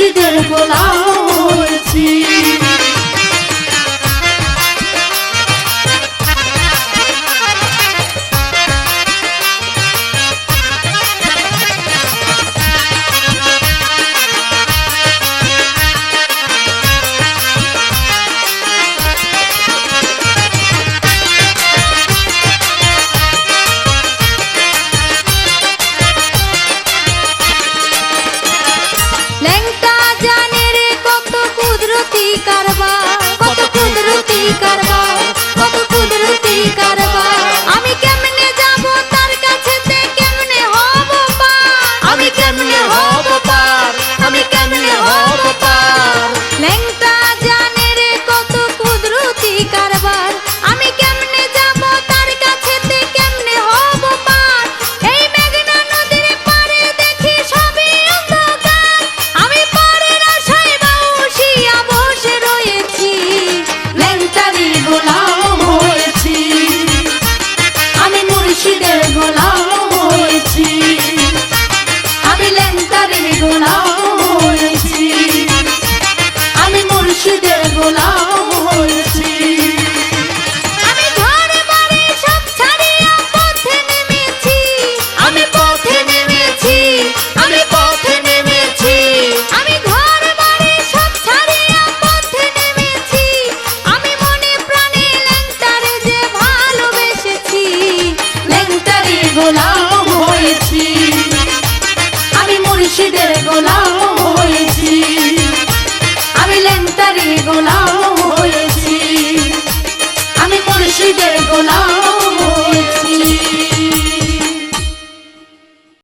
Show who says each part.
Speaker 1: মুর্শিদের গোলাম।